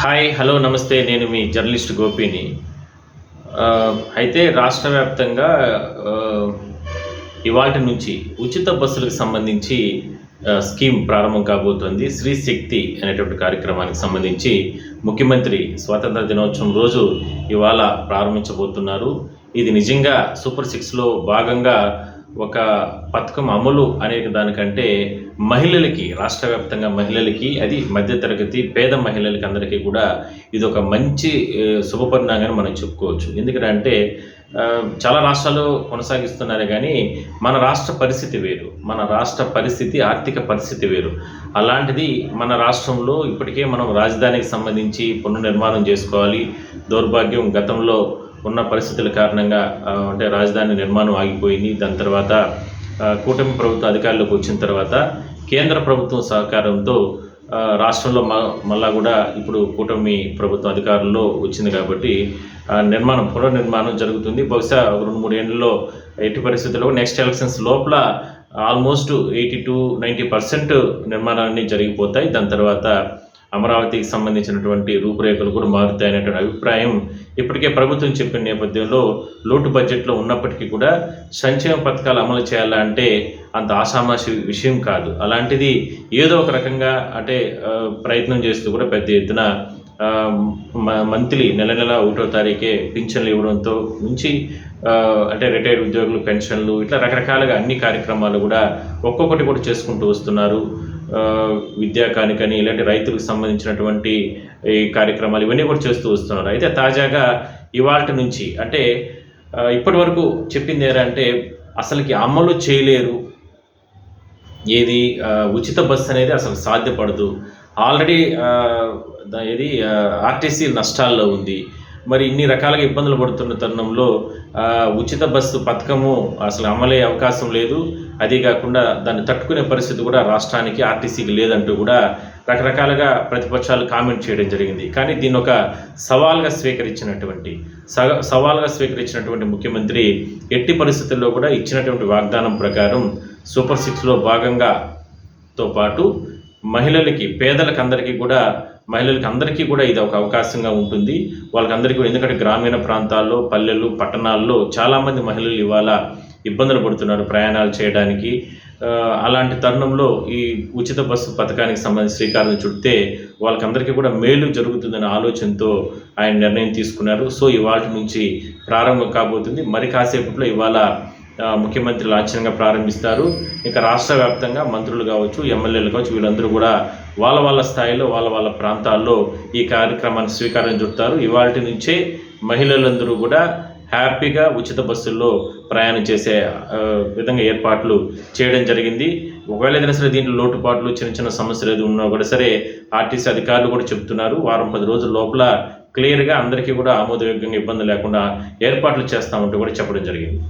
Hi hello నమస్తే. నేను మీ journalist గోపిని. అయితే రాష్ట్ర వ్యాప్తంగా ఇవాటి నుంచి ఉచిత బస్సులకు సంబంధించి స్కీమ్ ప్రారంభం కాబోతోంది. శ్రీ శక్తి అనేటువంటి కార్యక్రమానికి సంబంధించి ముఖ్యమంత్రి స్వాతంత్ర దినోత్సవం రోజు ఇవాళ ప్రారంభించబోతున్నారు. ఇది నిజంగా సూపర్ సిక్స్లో భాగంగా ఒక పథకం అమలు అనే దానికంటే మహిళలకి రాష్ట్ర వ్యాప్తంగా మహిళలకి అది మధ్యతరగతి పేద మహిళలకి అందరికీ కూడా ఇది ఒక మంచి శుభపరిణామని మనం చెప్పుకోవచ్చు. ఎందుకంటే చాలా రాష్ట్రాలు కొనసాగిస్తున్నారు కానీ మన రాష్ట్ర పరిస్థితి వేరు. మన రాష్ట్ర పరిస్థితి ఆర్థిక పరిస్థితి వేరు. అలాంటిది మన రాష్ట్రంలో ఇప్పటికే మనం రాజధానికి సంబంధించి పునర్నిర్మాణం చేసుకోవాలి. దౌర్భాగ్యం గతంలో ఉన్న పరిస్థితుల కారణంగా అంటే రాజధాని నిర్మాణం ఆగిపోయింది. దాని తర్వాత కూటమి ప్రభుత్వం అధికారంలోకి వచ్చిన తర్వాత కేంద్ర ప్రభుత్వం సహకారంతో రాష్ట్రంలో మ మళ్ళా కూడా ఇప్పుడు కూటమి ప్రభుత్వం అధికారంలో వచ్చింది కాబట్టి ఆ, నిర్మాణం పునర్నిర్మాణం జరుగుతుంది. బహుశా రెండు మూడు ఏళ్ళలో ఎట్టి పరిస్థితుల్లో నెక్స్ట్ ఎలక్షన్స్ లోపల almost eighty to ninety percent నిర్మాణాన్ని జరిగిపోతాయి. దాని తర్వాత అమరావతికి సంబంధించినటువంటి రూపురేఖలు కూడా మారుతాయి అనేటువంటి అభిప్రాయం ఇప్పటికే ప్రభుత్వం చెప్పిన నేపథ్యంలో లోటు బడ్జెట్లో ఉన్నప్పటికీ కూడా సంక్షేమ పథకాలు అమలు చేయాలంటే అంత ఆసామాసి విషయం కాదు. అలాంటిది ఏదో ఒక రకంగా అంటే ప్రయత్నం చేస్తూ కూడా పెద్ద ఎత్తున మంత్లీ నెల నెల ఒకటో తారీఖే పింఛన్లు ఇవ్వడంతో నుంచి అంటే రిటైర్డ్ ఉద్యోగులు పెన్షన్లు ఇట్లా రకరకాలుగా అన్ని కార్యక్రమాలు కూడా ఒక్కొక్కటి కూడా చేసుకుంటూ వస్తున్నారు. విద్యా కానికని ఇలాంటి రైతులకు సంబంధించినటువంటి ఈ కార్యక్రమాలు ఇవన్నీ కూడా చేస్తూ వస్తున్నారు. అయితే తాజాగా ఇవాళ నుంచి అంటే ఇప్పటి వరకు చెప్పింది ఏంటంటే అసలుకి అమలు చేయలేరు. ఏది ఉచిత బస్సు అనేది అసలు సాధ్యపడదు. ఆల్రెడీ ఇది ఆర్టీసీ నష్టాల్లో ఉంది. మరి ఇన్ని రకాలుగా ఇబ్బందులు పడుతున్న తరుణంలో ఉచిత బస్సు పథకము అసలు అమలే అవకాశం లేదు. అదే కాకుండా దాన్ని తట్టుకునే పరిస్థితి కూడా రాష్ట్రానికి ఆర్టీసీకి లేదంటూ కూడా రకరకాలుగా ప్రతిపక్షాలు కామెంట్ చేయడం జరిగింది. కానీ దీన్ని ఒక సవాల్గా స్వీకరించినటువంటి సవాల్గా స్వీకరించినటువంటి ముఖ్యమంత్రి ఎట్టి పరిస్థితుల్లో కూడా ఇచ్చినటువంటి వాగ్దానం ప్రకారం సూపర్ సిక్స్లో భాగంగా తో పాటు మహిళలకి పేదలకు అందరికీ కూడా మహిళలకి అందరికీ కూడా ఇది ఒక అవకాశంగా ఉంటుంది. వాళ్ళకందరికీ ఎందుకంటే గ్రామీణ ప్రాంతాల్లో పల్లెలు పట్టణాల్లో చాలామంది మహిళలు ఇవాళ ఇబ్బందులు పడుతున్నారు ప్రయాణాలు చేయడానికి. అలాంటి తరుణంలో ఈ ఉచిత బస్సు పథకానికి సంబంధించి శ్రీకారం చుడితే వాళ్ళకందరికీ కూడా మేలు జరుగుతుందనే ఆలోచనతో ఆయన నిర్ణయం తీసుకున్నారు. సో ఇవాళ నుంచి ప్రారంభం కాబోతుంది. మరి కాసేపట్లో ఇవాళ ముఖ్యమంత్రి లాంఛనంగా ప్రారంభిస్తారు. ఇంకా రాష్ట్ర వ్యాప్తంగా మంత్రులు కావచ్చు ఎమ్మెల్యేలు కావచ్చు వీళ్ళందరూ కూడా వాళ్ళ వాళ్ళ స్థాయిలో వాళ్ళ వాళ్ళ ప్రాంతాల్లో ఈ కార్యక్రమాన్ని స్వీకారం చుడతారు. ఇవాళ నుంచే మహిళలందరూ కూడా హ్యాపీగా ఉచిత బస్సుల్లో ప్రయాణం చేసే విధంగా ఏర్పాట్లు చేయడం జరిగింది. ఒకవేళ ఏదైనా సరే దీంట్లో లోటుపాట్లు చిన్న చిన్న సమస్యలు ఏది ఉన్నా కూడా సరే ఆర్టీసీ అధికారులు కూడా చెప్తున్నారు. వారం పది రోజుల లోపల క్లియర్గా అందరికీ కూడా ఆమోదయోగ్యంగా ఇబ్బంది లేకుండా ఏర్పాట్లు చేస్తామంటూ కూడా చెప్పడం జరిగింది.